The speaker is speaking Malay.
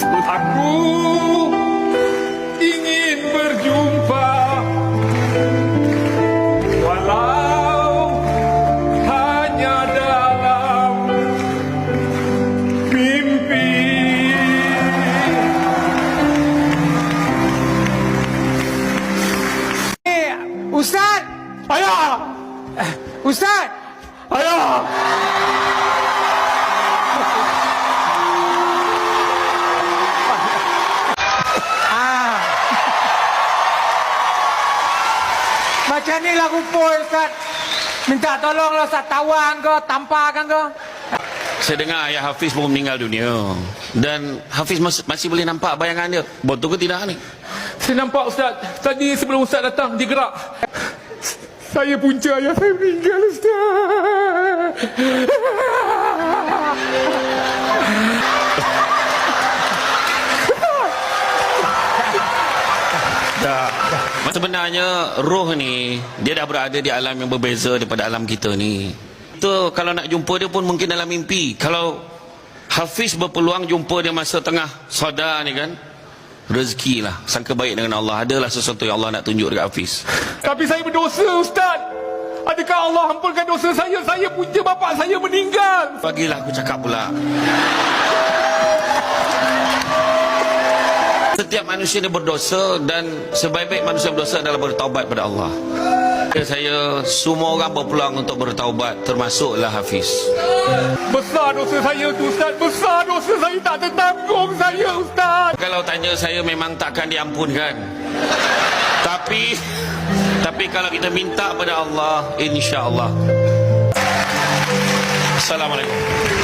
Aku ingin berjumpa Walau hanya dalam mimpi eh, Ustaz! Ayah! Eh, Ustaz! Ayah! Macam ni lah rupa Ustaz. Minta tolonglah Ustaz tawan ke, tampakan ke. Saya dengar ayah Hafiz baru meninggal dunia. Dan Hafiz masih, masih boleh nampak bayangan dia. Betul ke tidak ni? Saya nampak Ustaz. Tadi sebelum Ustaz datang, dia gerak. Saya punca ayah saya meninggal Ustaz. Tak. Sebenarnya roh ni dia dah berada di alam yang berbeza daripada alam kita ni. Kita kalau nak jumpa dia pun mungkin dalam mimpi. Kalau Hafiz berpeluang jumpa dia masa tengah sadar ni kan. Rezeki lah. Sangka baik dengan Allah. Adalah sesuatu yang Allah nak tunjuk dekat Hafiz. Tapi saya berdosa Ustaz. Adakah Allah ampunkan dosa saya? Saya punca bapak saya meninggal. Bagilah aku cakap pula. Setiap manusia dia berdosa dan sebaik-baik manusia berdosa adalah bertaubat pada Allah. Ya, Saya semua orang berpeluang untuk bertaubat termasuklah Hafiz. Besar dosa saya tu Ustaz. Besar dosa saya tak tertanggung saya Ustaz. Kalau tanya saya memang takkan diampunkan. Tapi tapi kalau kita minta pada Allah, insya-Allah. Assalamualaikum.